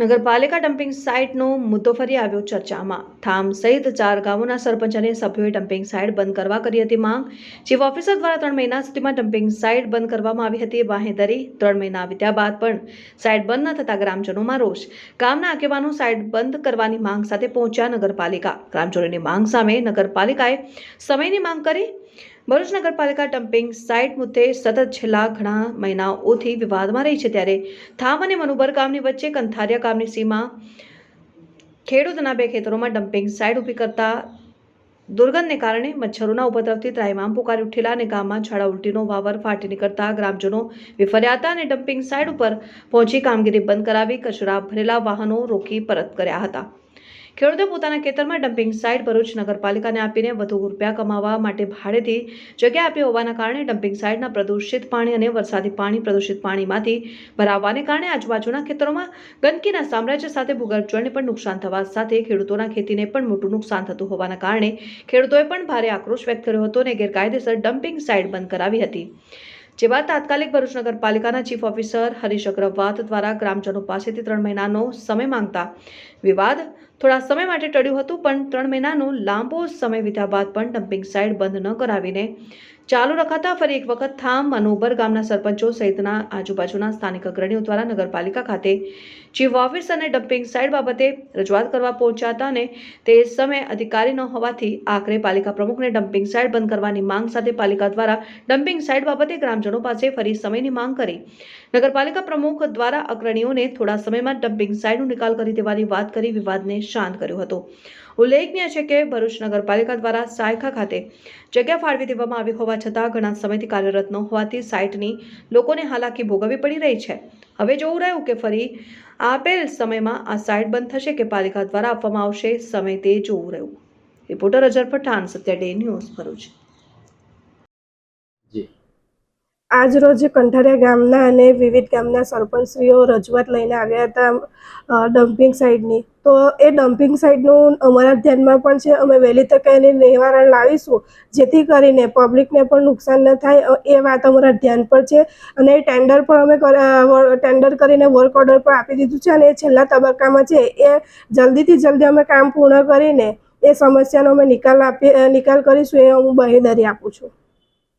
નગરપાલિકા ડમ્પિંગ સાઇટનો મુદ્દો ફરી આવ્યો ચર્ચામાં. થામ સહિત ચાર ગામોના સરપંચ અને સભ્યોએ ડમ્પિંગ સાઇટ બંધ કરવા કરી હતી માંગ. ચીફ ઓફિસર દ્વારા ત્રણ મહિના સુધીમાં ડમ્પિંગ સાઇટ બંધ કરવામાં આવી હતી. બાહેધરી ત્રણ મહિના વીત્યા બાદ પણ સાઇટ બંધ ન થતા ગ્રામજનોમાં રોષ. ગામના આગેવાનો સાઇટ બંધ કરવાની માંગ સાથે પહોંચ્યા નગરપાલિકા. ગ્રામજનોની માંગ સામે નગરપાલિકાએ સમયની માંગ કરી ભરૂચ નગરપાલિકા ડમ્પિંગ સાઇટ મુદ્દે સતત છેલ્લા ઘણા મહિનાઓથી વિવાદમાં રહી છે ત્યારે થામ અને મનુબર ગામની વચ્ચે કંથારિયા ગામની સીમા ખેડૂતના બે ખેતરોમાં ડમ્પિંગ સાઇટ ઊભી કરતા દુર્ગંધને કારણે મચ્છરોના ઉપદ્રવથી ત્રાહિમામ પુકારી ઉઠેલા અને ગામમાં ઝાડા ઉલટીનો વાવર ફાટી નીકળતા ગ્રામજનો વિફર્યા હતા અને ડમ્પિંગ સાઇટ ઉપર પહોંચી કામગીરી બંધ કરાવી કચરા ભરેલા વાહનો રોકી પરત કર્યા હતા. ખેડૂતો પોતાના ખેતરમાં ડમ્પિંગ સાઇટ ભરૂચ નગરપાલિકાને આપીને વધુ રૂપિયા કમાવા માટે ભાડેથી જગ્યા આપી હોવાના કારણે ડમ્પિંગ સાઇટના પ્રદૂષિત પાણી અને વરસાદી પાણી પ્રદૂષિત પાણીમાંથી ભરાવવાને કારણે આજુબાજુના ખેતરોમાં ગંદકીના સામ્રાજ્ય સાથે ભૂગર્ભ જળને પણ નુકસાન થવા સાથે ખેડૂતોના ખેતીને પણ મોટું નુકસાન થતું હોવાના કારણે ખેડૂતોએ પણ ભારે આક્રોશ વ્યક્ત કર્યો હતો અને ગેરકાયદેસર ડમ્પિંગ સાઇટ બંધ કરાવી હતી. જે તાત્કાલિક ભરૂચ નગરપાલિકાના ચીફ ઓફિસર હરીશ અગ્રવાત દ્વારા ગ્રામજનો પાસેથી ત્રણ મહિનાનો સમય માંગતા વિવાદ થોડા સમય માટે ટળ્યું હતું, પણ ત્રણ મહિનાનો લાંબો સમય વીત્યા બાદ પણ ડમ્પિંગ સાઇટ બંધ ન કરાવીને ચાલુ રખાતા ફરી એક વખત થામ મનોબર ગામના સરપંચો સહિતના આજુબાજુના સ્થાનિક અગ્રણીઓ દ્વારા નગરપાલિકા ખાતે ઓફિસ અને ડમ્પિંગ સાઇટ બાબતે રજૂઆત કરવા પહોંચ્યા હતા અને તે સમયે અધિકારી ન હોવાથી આખરે પાલિકા પ્રમુખને ડમ્પિંગ સાઇટ બંધ કરવાની માંગ સાથે પાલિકા દ્વારા ડમ્પિંગ સાઇટ બાબતે ગ્રામજનો પાસે ફરી સમયની માંગ કરી. નગરપાલિકા પ્રમુખ દ્વારા અગ્રણીઓને થોડા સમયમાં ડમ્પિંગ સાઇટનો નિકાલ કરી દેવાની વાત કરી વિવાદને શાંત કર્યો હતો. ઉલ્લેખનીય છે કે ભરૂચ નગરપાલિકા દ્વારા સાયખા ખાતે જગ્યા ફાળવી દેવામાં આવી હોવા છતાં ઘણા સમયથી કાર્યરત ન હોવાથી સાઇટની લોકોને હાલાકી ભોગવવી પડી રહી છે. હવે જોવું રહ્યું કે ફરી આપેલ સમયમાં આ સાઇટ બંધ થશે કે પાલિકા દ્વારા આપવામાં આવશે સમય તે જોવું રહ્યું. Reporter Ajar Pathan Satya day news Bharuch. આજરોજ કંઠારિયા ગામના અને વિવિધ ગામના સરપંચશ્રીઓ રજૂઆત લઈને આવ્યા હતા ડમ્પિંગ સાઇટની. તો એ ડમ્પિંગ સાઇટનું અમારા ધ્યાનમાં પણ છે. અમે વહેલી તકે એની નિવારણ લાવીશું, જેથી કરીને પબ્લિકને પણ નુકસાન ન થાય એ વાત અમારા ધ્યાન પર છે. અને એ ટેન્ડર પણ અમે ટેન્ડર કરીને વર્ક ઓર્ડર પણ આપી દીધું છે અને એ છેલ્લા તબક્કામાં છે. એ જલ્દીથી જલ્દી અમે કામ પૂર્ણ કરીને એ સમસ્યાનો અમે નિકાલ આપી નિકાલ કરીશું, એ હું બહેદરી આપું છું.